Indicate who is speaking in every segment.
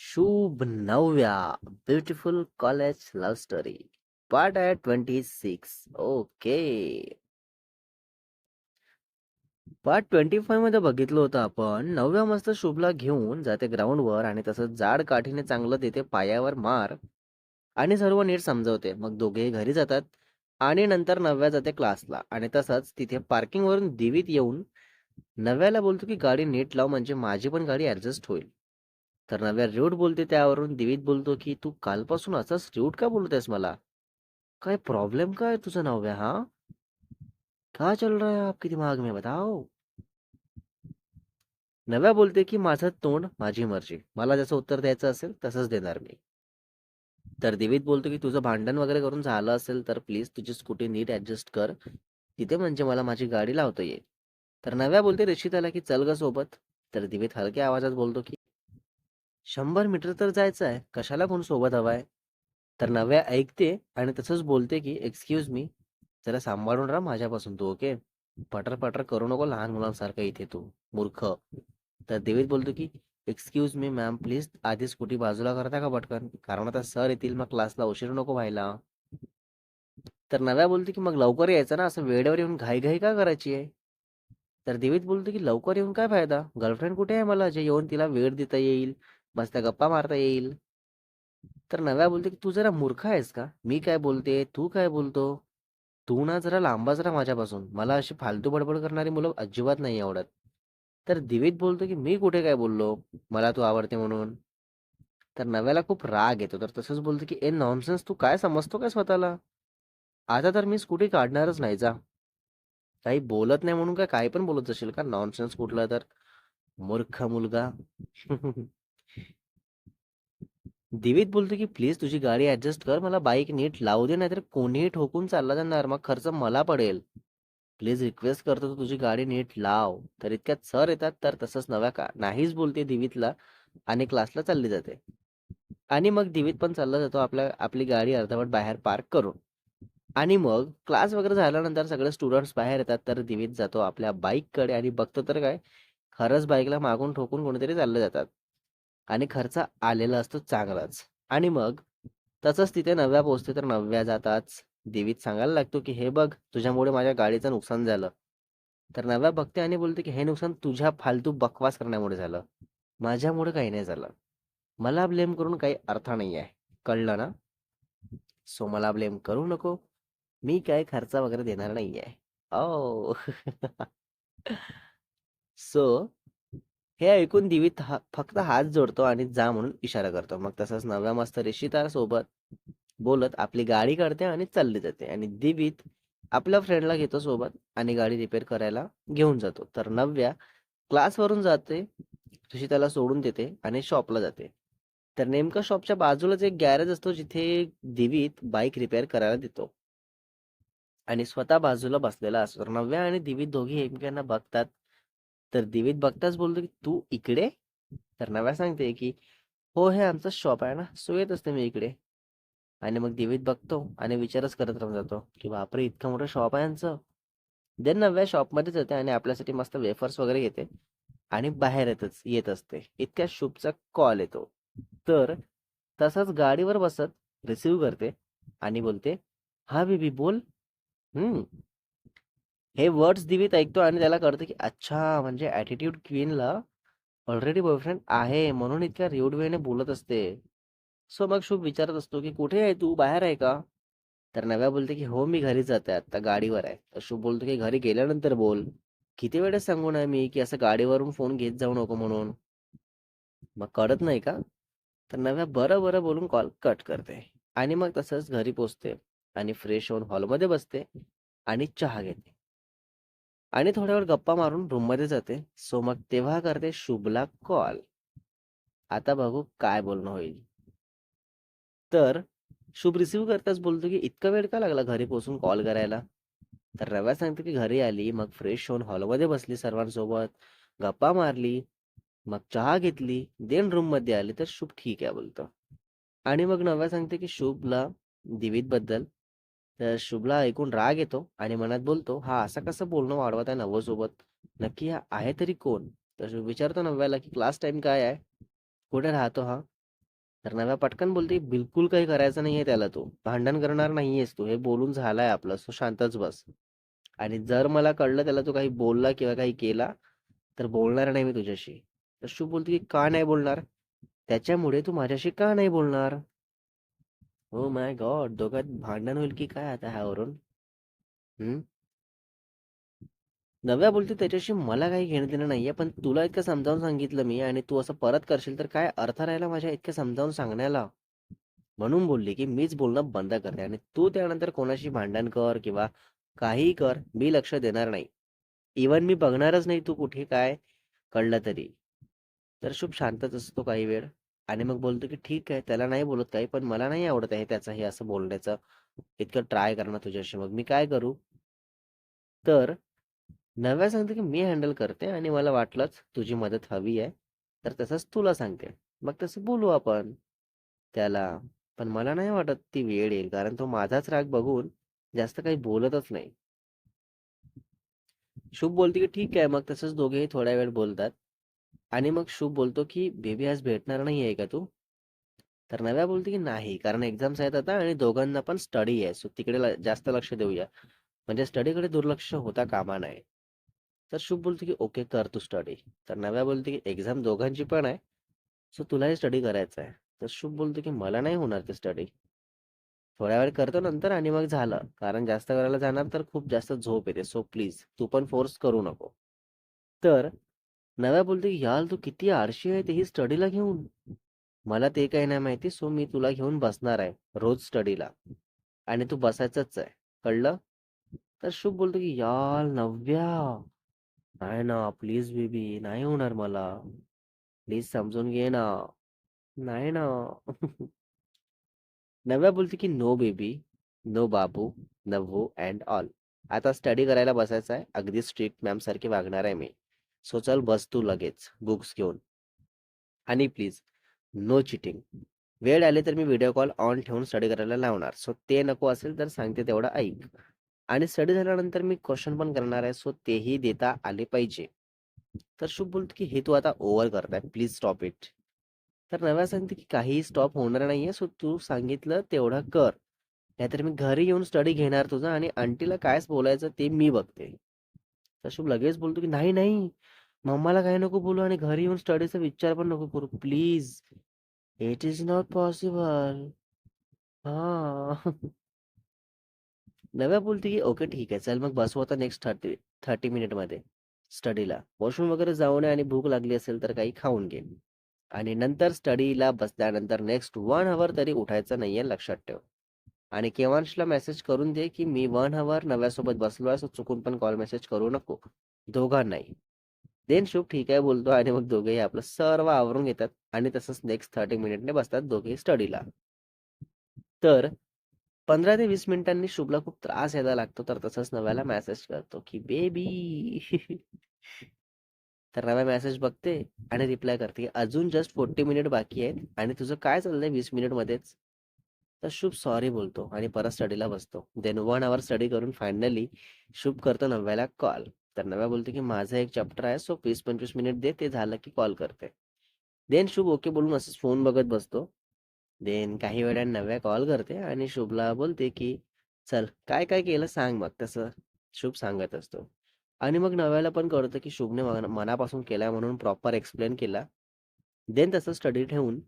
Speaker 1: शुभ नवव्या beautiful college love story part आहे twenty six. Okay. Part twenty फायमध्ये बघितलं होतं आपण नवव्या मस्त शुभला घेऊन जाते ग्राउंडवर आणि तसं जाड काठीने चांगलं देते पायावर मार आणि सर्व नीट समजवते. मग दोघेही घरी जातात आणि नंतर नवव्या जाते क्लासला आणि तसंच तिथे पार्किंग वरून दिवीत येऊन नव्याला बोलतो की गाडी नीट लाव म्हणजे माझी पण गाडी ऍडजस्ट होईल. तर नव्या रूट बोलते त्यावरून. दिवीत बोलतो की तू कालपासून असंच रूट का बोलतेस मला? काय प्रॉब्लेम काय तुझं नव्या हा? का चल रहा है आपके दिमाग में बताओ? नव्या बोलते की माझं तोंड माझी मर्जी. मला जसं उत्तर द्यायचं असेल तसंच देणार मी. तर दिवीत बोलतो की तुझं भांडण वगैरे करून झालं असेल तर प्लीज तुझी स्कूटी नीट ऍडजस्ट कर. तिथे म्हणजे मला माझी गाडी लावता येईल. तर नव्या बोलते रशिताला की चल ग सोबत. तर दिवीत हलक्या आवाजात बोलतो की शंभर मीटर तर जायचं आहे. कशाला कोण सोबत हवाय तर नव्या ऐकते आणि तसंच बोलते की एक्सक्यूज मी जरा सांभाळून राहा माझ्यापासून तू ओके पटर पटर करू नको लहान मुलांसारखं इथे तू मूर्ख. तर देवीत बोलतो की एक्सक्यूज मी मॅम प्लीज आधी स्कूटी बाजूला करता का पटकन? कारण आता सर येतील मग क्लासला उशीर नको व्हायला. तर नव्या बोलतो की मग लवकर यायचं ना? असं वेळेवर येऊन घाई घाई का करायची आहे? तर देवीत बोलतो की लवकर येऊन काय फायदा? गर्लफ्रेंड कुठे आहे मला? जे येऊन तिला वेळ देता येईल. मस्त गप्पा मारता येईल. तर नव्या बोलते की तू जरा मूर्ख आहेस का? मी काय बोलते? तू काय बोलतो? तू ना जरा लांबाच राहा माझ्यापासून. मला अशी फालतू बडबड करणारी मुलं अजिबात नाही आवडत. तर दिवेत बोलतो की मी कुठे काय बोललो? मला तू आवडते म्हणून. तर नव्याला खूप राग येतो. तर तसंच बोलतो की ए नॉनसेन्स तू काय समजतो काय स्वतःला? आता तर मी स्कूटी काढणारच नाही जा. काही बोलत नाही म्हणून काय काही पण बोलत असेल का? नॉनसेन्स कुठला तर. मूर्ख मुलगा. दिवीत बोलतो की प्लीज तुझी गाडी ऍडजस्ट कर मला बाईक नीट लावू दे नाहीतर कोणीही ठोकून चालला जाणार मग खर्च मला पडेल. प्लीज रिक्वेस्ट करतो तू तुझी गाडी नीट लाव. तर इतक्यात सर येतात तर तसंच नव्या का नाहीच बोलते दिवीतला आणि क्लासला चालली जाते. आणि मग दिवीत पण चालला जातो आपल्या आपली गाडी अर्धवट बाहेर पार्क करून. आणि मग क्लास वगैरे झाल्यानंतर सगळे स्टुडंट्स बाहेर येतात तर दिवीत जातो आपल्या बाईककडे आणि बघतो तर काय खरंच बाईकला मागून ठोकून कोणीतरी चालले जातात. आणि खर्च आलेला असतो चांगलाच. आणि मग? तसंच तिथे नव्या पोचते तर नव्या जाताच. देवीत सांगायला लागतो की हे बघ तुझ्यामुळे माझ्या गाडीचं नुकसान झालं. तर नव्या बघते आणि बोलते की हे नुकसान तुझ्या फालतू बकवास करण्यामुळे झालं. माझ्यामुळे काही नाही झालं. मला ब्लेम करून काही अर्थ नाही आहे. कळलं ना? सो मला ब्लेम करू नको. मी काय खर्च वगैरे देणार नाही आहे ओ. सो हे ऐकून दिवीत हा फक्त हात जोडतो आणि जा म्हणून इशारा करतो. मग तसंच नव्या मस्त रेशीतार सोबत बोलत आपली गाडी काढते आणि चालली जाते. आणि दिवीत आपल्या फ्रेंडला घेतो सोबत आणि गाडी रिपेअर करायला घेऊन जातो. तर नव्या क्लासवरून जाते ऋषी त्याला सोडून देते आणि शॉपला जाते. तर नेमकं शॉपच्या बाजूलाच एक गॅरेज असतो जिथे दिवीत बाईक रिपेअर करायला देतो. आणि स्वतः बाजूला बसलेला असतो. नव्या आणि दिवीत दोघी एकमेकांना बघतात. तर दिवीत बघताच बोलतो की तू इकडे? तर नव्या सांगते की हो हे आमचं शॉप आहे ना सो येत असते मी इकडे. आणि मग दिवीत बघतो आणि विचारच करत राहून जातो की बापरे इतकं मोठं शॉप आहे यांचं देन नव्या शॉपमध्ये जाते आणि आपल्यासाठी मस्त वेफर्स वगैरे घेते आणि बाहेर येतच येत असते. इतक्या शुभचा कॉल येतो. तर तसाच गाडीवर बसत रिसिव्ह करते आणि बोलते हा बेबी बोल. हम्म. हे वर्ड्स दिवीत ऐकतो आणि त्याला कळतं की अच्छा म्हणजे ॲटिट्यूड क्वीनला ऑलरेडी बॉयफ्रेंड आहे म्हणून इतक्या रिऊड वेने बोलत असते. सो मग शुभ विचारत असतो की कुठे आहे तू? बाहेर आहे का? तर नव्या बोलते की हो मी घरी जाते आता गाडीवर आहे. तर शुभ बोलतो की घरी गेल्यानंतर बोल. किती वेळेस सांगू ना मी की असं गाडीवरून फोन घेत जाऊ नको म्हणून. मग कळत नाही का? तर नव्या बरं बरं बोलून कॉल कट करते. आणि मग तसंच घरी पोचते आणि फ्रेश होऊन हॉलमध्ये बसते आणि चहा घेते. आणि थोड्या वेळ गप्पा मारून रूममध्ये जाते. सो मग तेव्हा करते शुभला कॉल. आता बघू काय बोलणं होईल. तर शुभ रिसिव्ह करताच बोलतो की इतका वेळ का लागला घरी पोहोचून कॉल करायला? तर रव्या सांगते की घरी आली मग फ्रेश होऊन हॉलमध्ये बसली सर्वांसोबत गप्पा मारली मग चहा घेतली देन रूममध्ये आली तर शुभ ठीक आहे बोलतो. आणि मग नव्या सांगते की शुभला दिवीत बद्दल तर शुभला ऐकून राग येतो आणि मनात बोलतो हा असं कसं बोलणं वाढवत आहे नववसोबत नक्की हा आहे तरी कोण? तर विचारतो नव्याला की क्लास टाइम काय आहे? कुठे राहतो हा? तर नव्या पटकन बोलते बिलकुल काही करायचं नाहीये त्याला तू. भांडण करणार नाहीयेस तू. हे बोलून झालाय आपलं. सो शांतच बस. आणि जर मला कळलं त्याला तू काही बोलला किंवा काही केला तर बोलणार नाही मी तुझ्याशी. तर शुभ बोलते की का नाही बोलणार? त्याच्यामुळे तू माझ्याशी का नाही बोलणार? हो माय गॉड दोघात भांडण होईल की काय आता ह्यावरून? हम्म नव्या बोलते त्याच्याशी मला काही घेणं देणं नाहीये पण तुला इतकं समजावून सांगितलं मी आणि तू असं परत करशील तर काय अर्थ राहिला माझ्या इतकं समजावून सांगण्याला? म्हणून बोलली की मीच बोलणं बंद करते आणि तू त्यानंतर कोणाशी भांडण कर किंवा काहीही कर मी लक्ष देणार नाही. इवन मी बघणारच नाही तू कुठे काय कळलं तरी. तर शुभ शांतच असतो काही वेळ. आणि मग बोलतो की ठीक आहे त्याला नाही बोलत काही पण मला नाही आवडत आहे त्याचं हे असं बोलण्याचं. इतकं ट्राय करणार तुझ्याशी. मग मी काय करू? तर नव्या सांगते की मी हँडल करते आणि मला वाटलंच तुझी मदत हवी आहे. तर तसंच तुला सांगते. मग तसं बोलू आपण त्याला. पण मला नाही वाटत ती वेळ येईल कारण तो माझाच राग बघून जास्त काही बोलतच नाही. शुभ बोलते की ठीक आहे मग तसंच दोघेही थोड्या वेळ बोलतात. आणि मग शुभ बोलतो की बेबी आज भेटणार नाही आहे का तू? तर नव्या बोलते की नाही कारण एक्झाम्स आहेत आता आणि दोघांना पण स्टडी आहे सो तिकडे ल- जास्त लक्ष देऊया. म्हणजे स्टडीकडे दुर्लक्ष होता कामा नाही तर शुभ बोलतो की ओके कर तू स्टडी. तर नव्या बोलते की एक्झाम दोघांची पण आहे सो तुलाही स्टडी करायचं आहे. तर शुभ बोलतो की मला नाही होणार ते स्टडी. थोड्या वेळ करतो नंतर आणि मग झालं. कारण जास्त करायला जाणार तर खूप जास्त झोप येते सो प्लीज तू पण फोर्स करू नको. तर नव्या बोलते की यार, तू किती आळशी आहे तेही स्टडीला घेऊन मला ते काही नाही माहिती, सो मी तुला घेऊन बसणार आहे, रोज स्टडीला आणि तू बसायचंच आहे. कळलं? तर शुभ बोलतो की, यार, नव्या. नाही ना प्लीज़ बेबी नाही होणार मला. प्लीज़ समजून घे ना. नाही ना. नव्या बोलते की नो बेबी नो बाबू नव्वू अँड ऑल आता स्टडी करायला बसायचं आहे. अगदी स्ट्रिक्ट मॅम सारखी वागणार आहे मी. सो चल बस तू लगेच बुक्स घेऊन. आणि प्लीज नो चिटिंग. वेळ आली तर मी व्हिडिओ कॉल ऑन ठेवून स्टडी करायला लावणार. सो ते नको असेल तर सांगते तेवढं ऐक. आणि स्टडी झाल्यानंतर मी क्वेश्चन पण करणार आहे सो तेही देता आले पाहिजे. तर शुभ बोलतो की हे तू आता ओव्हर करताय प्लीज स्टॉप इट. तर नव्या सांगते की काहीही स्टॉप होणार नाहीये सो तू सांगितलं तेवढं कर. नाहीतर मी घरी येऊन स्टडी घेणार तुझा आणि आंटीला कायच बोलायचं ते मी बघते. तर शुभ लगेच बोलतो की नाही नाही. मम्माला काही नको बोलू आणि घरी येऊन स्टडीचा विचार पण नको करू. Please it is not possible हा. नव्या बोलते की ओके ठीक आहे चल मग बसू आता नेक्स्ट थर्टी थर्टी मिनिटमध्ये स्टडीला वॉशरूम वगैरे जाऊन आणि भूक लागली असेल तर काही खाऊन घे. आणि नंतर स्टडीला बसल्यानंतर नेक्स्ट वन हवर तरी उठायचं नाहीये लक्षात ठेव. आणि केवांशला मेसेज करून दे की मी वन हवर नव्यासोबत बसलो आहे सो चुकून पण कॉल मेसेज करू नको. दोघांनाही. देन शुभ ठीक आहे बोलतो आणि मग दोघेही आपलं सर्व आवरून घेतात आणि तसंच नेक्स्ट थर्टी मिनिटने बसतात दोघेही स्टडीला तर पंधरा ते वीस मिनिटांनी शुभला खूप त्रास यायला लागतो तर तसंच नव्याला मेसेज करतो की बेबी तर नव्या मेसेज बघते आणि रिप्लाय करते की अजून जस्ट फोर्टी मिनिट बाकी आहेत आणि तुझं काय चाललंय वीस मिनिट मध्येच? तर शुभ सॉरी बोलतो आणि परत स्टडीला बसतो. देन वन आवर स्टडी करून फायनली शुभ करतो नव्याला कॉल तर नव्या बोलते की माझा एक चॅप्टर आहे सो वीस पंचवीस मिनिट दे ते झालं की कॉल करते. देन शुभ ओके बोलून असंच फोन बघत बसतो. देन काही वेळाने नव्या कॉल करते आणि शुभला बोलते की चल काय काय केलं सांग मग तसं शुभ सांगत असतो. आणि मग नव्याला पण कळतं की शुभने मनापासून केला म्हणून प्रॉपर एक्सप्लेन केला. देन तसं स्टडी ठेवून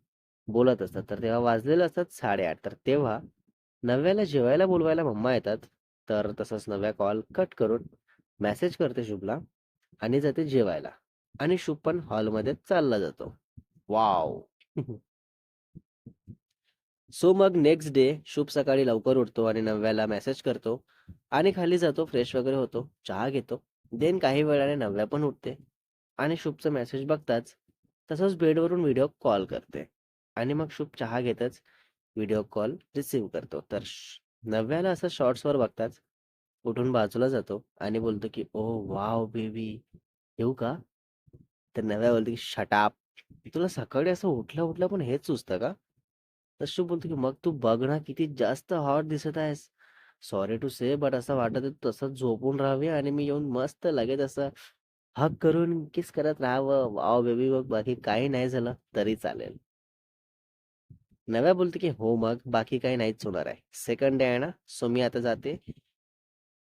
Speaker 1: बोलत असतात. तर तेव्हा वाजलेलं असतात साडेआठ. तर तेव्हा नव्याला जेवायला बोलवायला मम्मा येतात. तर तसंच नव्या कॉल कट करून मेसेज करते शुभला आणि जाते जेवायला आणि शुभ पण हॉलमध्ये चालला जातो. वाव. सो मग नेक्स्ट डे शुभ सकाळी लवकर उठतो आणि नव्याला मेसेज करतो आणि खाली जातो फ्रेश वगैरे होतो चहा घेतो देन काही वेळाने नव्या पण उठते आणि शुभचा मेसेज बघताच तसंच बेडवरून व्हिडिओ कॉल करते आणि मग शुभ चहा घेतच व्हिडिओ कॉल रिसीव्ह करतो. तर नव्याला असं शॉर्ट्सवर बघताच उठून बाजूला जातो आणि बोलतो की ओ वाव बेबी येऊ का? तर नव्या बोलतो की शटाप तुला सकाळी असं उठल्या उठल्या पण हेच सुचतं का? तर शुभ बोलतो की मग तू बघ ना किती जास्त हॉट दिसत आहेस. सॉरी टू से बट असं वाटत आहे तू तसंच झोपून राहावे आणि मी येऊन मस्त लगेच असं हक करून किस करत राहावं. वाव बेबी बघ बाकी काही नाही झालं तरी चालेल. नव्या बोलते की हो मग बाकी काही नाहीच होणार आहे. सेकंड डे आहे ना सो मी आता जाते.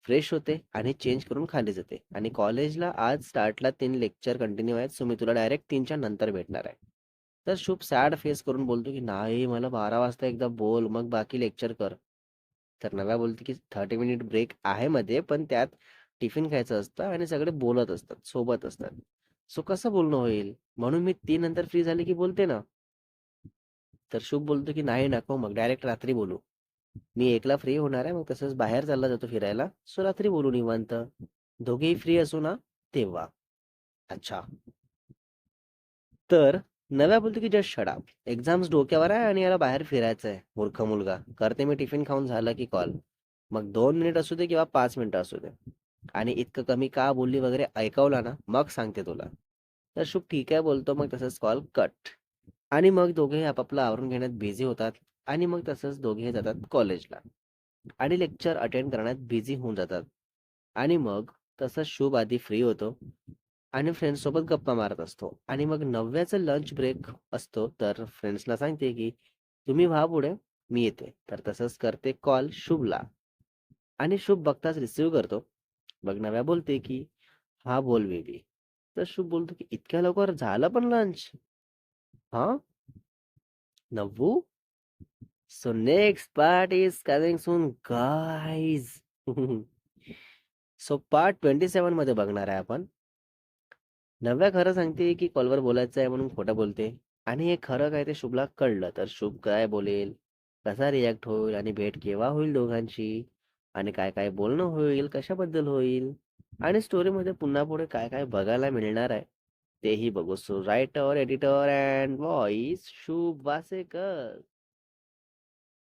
Speaker 1: फ्रेश होते आणि चेंज करून खाली जाते. आणि कॉलेजला आज स्टार्टला तीन लेक्चर कंटिन्यू आहेत. सो मी तुला डायरेक्ट तीनच्या नंतर भेटणार आहे. तर शुभ सॅड फेस करून बोलतो की नाही मला बारा वाजता एकदा बोल मग बाकी लेक्चर कर. तर नव्या बोलते की थर्टी मिनिट ब्रेक आहे मध्ये पण त्यात टिफिन खायचं असतं आणि सगळे बोलत असतात सोबत असतात. सो कसं बोलणं होईल? म्हणून मी तीन नंतर फ्री झाले की बोलते ना. तर शुभ बोलतो की नाही नको मग डायरेक्ट रात्री बोलू. मी एकला फ्री होणार आहे मग तसंच बाहेर चालला जातो फिरायला. सो रात्री बोलू निवांत. दोघेही फ्री असू ना? तेव्हा. अच्छा. तर नव्या बोलतो की जस्ट शडा एक्झाम्स डोक्यावर आहे आणि याला बाहेर फिरायचं आहे मूर्ख मुलगा. करते मी टिफिन खाऊन झालं की कॉल मग दोन मिनिट असू दे किंवा पाच मिनिटं असू दे. आणि इतकं कमी का बोलली वगैरे ऐकवला ना मग सांगते तुला. तर शुभ ठीक आहे बोलतो मग तसंच कॉल कट आणि मग दोघेही आपापलं आवरून घेण्यात बिझी होतात. आणि मग तसंच दोघेही जातात कॉलेजला. आणि लेक्चर अटेंड करण्यात बिझी होऊन जातात. आणि मग तसंच शुभ आधी फ्री होतो आणि फ्रेंड्स सोबत गप्पा मारत असतो. आणि मग नवव्याचं लंच ब्रेक असतो तर फ्रेंड्सला सांगते की तुम्ही व्हा पुढे मी येते तर तसंच करते कॉल शुभला. आणि शुभ बघताच रिसिव्ह करतो. मग नव्या बोलते की हा बोल बेबी. तर शुभ बोलतो की इतक्या लवकर झालं पण लंच? हा. Navvu so next part is coming soon, guys so part twenty सेवनमध्ये बघणार आहे आपण. नव्या खरं सांगते की कॉलवर बोलायचं आहे म्हणून खोटं बोलते. आणि हे खरं काय ते शुभला कळलं. तर शुभ काय बोलेल? कसा रिॲक्ट होईल? आणि भेट केव्हा होईल दोघांची? आणि काय काय बोलणं होईल? कशाबद्दल होईल? आणि स्टोरीमध्ये पुन्हा पुढे काय काय बघायला मिळणार आहे? तेही बघू. So writer editor and voice Shubh Wasekar.